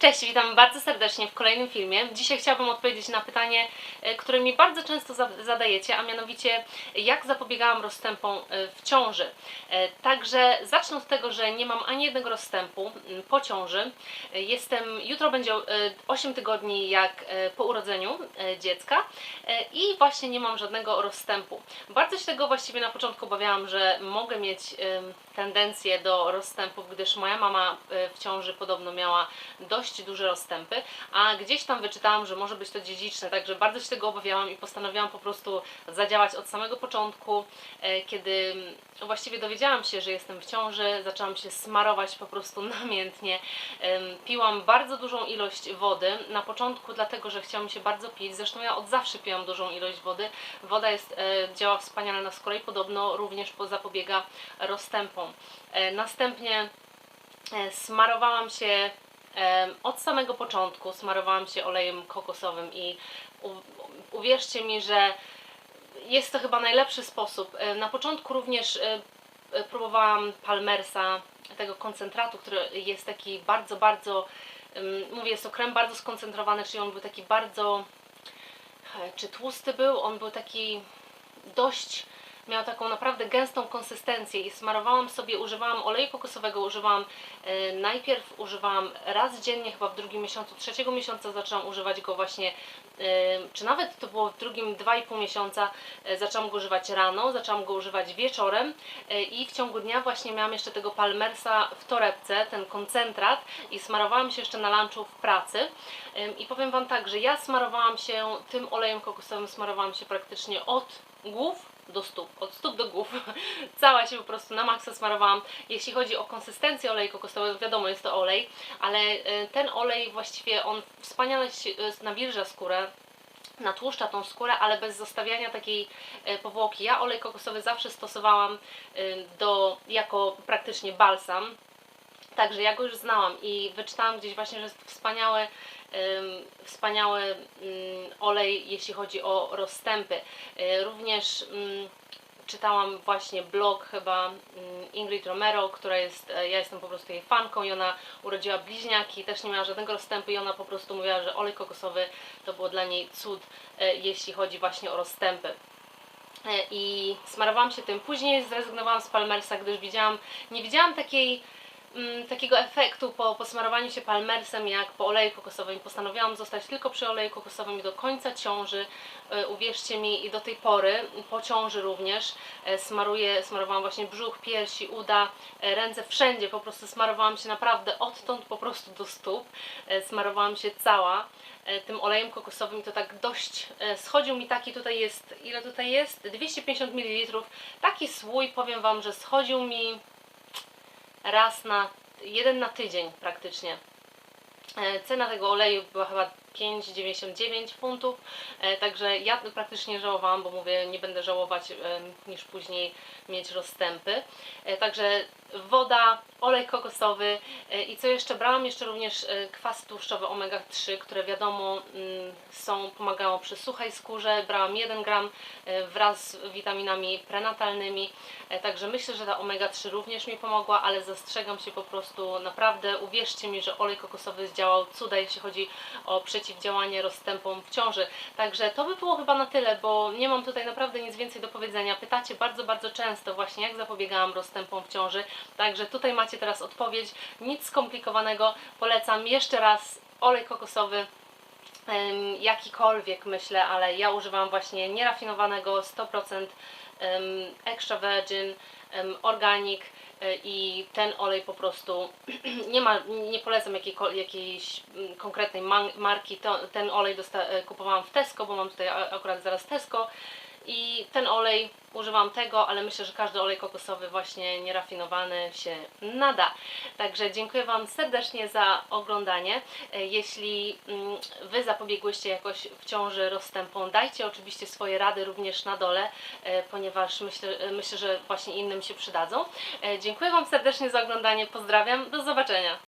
Cześć, witam bardzo serdecznie w kolejnym filmie. Dzisiaj chciałabym odpowiedzieć na pytanie, e, które mi bardzo często za- zadajecie, a mianowicie jak zapobiegałam rozstępom e, w ciąży. E, Także zacznę od tego, że nie mam ani jednego rozstępu po ciąży. Jestem, jutro będzie e, 8 tygodni jak po urodzeniu dziecka i właśnie nie mam żadnego rozstępu. Bardzo się tego właściwie na początku obawiałam, że mogę mieć tendencję do rozstępów, gdyż moja mama e, w ciąży podobno miała dość duże rozstępy, a gdzieś tam wyczytałam, że może być to dziedziczne, także bardzo się tego obawiałam i postanowiłam po prostu zadziałać od samego początku, e, kiedy właściwie dowiedziałam się, że jestem w ciąży, zaczęłam się smarować po prostu namiętnie. Piłam bardzo dużą ilość wody, na początku dlatego, że chciałam się bardzo pić, zresztą ja od zawsze piłam dużą ilość wody. Woda jest, e, działa wspaniale na skórę i podobno również po- zapobiega rozstępom. E, Następnie e, smarowałam się em, od samego początku, smarowałam się olejem kokosowym i uwierzcie mi, że jest to chyba najlepszy sposób. E, Na początku również e, e, próbowałam Palmersa, tego koncentratu, który jest taki bardzo, bardzo, mówię, jest to krem bardzo skoncentrowany, czyli on był taki bardzo, e, czy tłusty był, on był taki dość, miał taką naprawdę gęstą konsystencję i smarowałam sobie, używałam oleju kokosowego, używałam, e, najpierw używałam raz dziennie, chyba w drugim miesiącu, trzeciego miesiąca zaczęłam używać go właśnie, e, czy nawet to było w drugim 2,5 miesiąca, e, zaczęłam go używać rano, zaczęłam go używać wieczorem e, i w ciągu dnia właśnie miałam jeszcze tego Palmersa w torebce, ten koncentrat i smarowałam się jeszcze na lunchu w pracy. Ym, i powiem Wam tak, że ja smarowałam się tym olejem kokosowym, smarowałam się praktycznie od głów do stóp, od stóp do głów. Cała się po prostu na maksa smarowałam. Jeśli chodzi o konsystencję oleju kokosowego, wiadomo jest to olej, ale y, ten olej właściwie on wspaniale y, nawilża skórę, natłuszcza tą skórę, ale bez zostawiania takiej e, powłoki. Ja olej kokosowy zawsze stosowałam do, jako praktycznie balsam, Także ja go już znałam i wyczytałam gdzieś właśnie, że jest wspaniały, wspaniały ym, olej, jeśli chodzi o rozstępy. Y, również ym, czytałam właśnie blog chyba ym, Ingrid Romero, która jest, e, ja jestem po prostu jej fanką i ona urodziła bliźniaki, też nie miała żadnego rozstępu i ona po prostu mówiła, że olej kokosowy to było dla niej cud, e, jeśli chodzi właśnie o rozstępy. E, I smarowałam się tym. Później zrezygnowałam z Palmersa, gdyż widziałam, nie widziałam takiej mm, takiego efektu po posmarowaniu się palmersem jak po oleju kokosowym. Postanowiłam zostać tylko przy oleju kokosowym i do końca ciąży. E, Uwierzcie mi, i do tej pory, po ciąży również, e, smaruję, smarowałam właśnie brzuch, piersi, uda, e, ręce, wszędzie po prostu smarowałam się naprawdę odtąd po prostu do stóp. Smarowałam się cała tym olejem kokosowym i to tak dość schodził mi taki tutaj jest, ile tutaj jest? 250 ml. Taki słój, powiem Wam, że schodził mi raz na, jeden na tydzień praktycznie. E, Cena tego oleju była chyba 5,99 funtów, e, także ja praktycznie żałowałam, bo mówię, nie będę żałować em, niż później mieć rozstępy. E, Także woda, olej kokosowy e, i co jeszcze brałam? Jeszcze również e, kwas tłuszczowy omega-3, które wiadomo mm, są, pomagają przy suchej skórze. Brałam 1 gram e, wraz z witaminami prenatalnymi, E, także myślę, że ta omega-3 również mi pomogła, ale zastrzegam się po prostu naprawdę, uwierzcie mi, że olej kokosowy zdziałał cuda, jeśli chodzi o przeciwdziałanie rozstępom w ciąży. Także to by było chyba na tyle, bo nie mam tutaj naprawdę nic więcej do powiedzenia. Pytacie bardzo, bardzo często właśnie, jak zapobiegałam rozstępom w ciąży. Także tutaj macie teraz odpowiedź. Nic skomplikowanego. Polecam jeszcze raz olej kokosowy jakikolwiek myślę, ale ja używam właśnie nierafinowanego 100% em, extra virgin, organic i ten olej po prostu nie ma, nie polecam jakiejko- jakiejś mm, konkretnej marki. Ten olej e, kupowałam w Tesco, bo mam tutaj akurat zaraz Tesco i ten olej używam tego, ale myślę, że każdy olej kokosowy właśnie nierafinowany się nada. Także dziękuję Wam serdecznie za oglądanie. E, Jeśli mm, Wy zapobiegłyście jakoś w ciąży rozstępom, dajcie oczywiście swoje rady również na dole, e, ponieważ myślę, e, myślę, że właśnie innym się przydadzą. Dziękuję Wam serdecznie za oglądanie, pozdrawiam, do zobaczenia.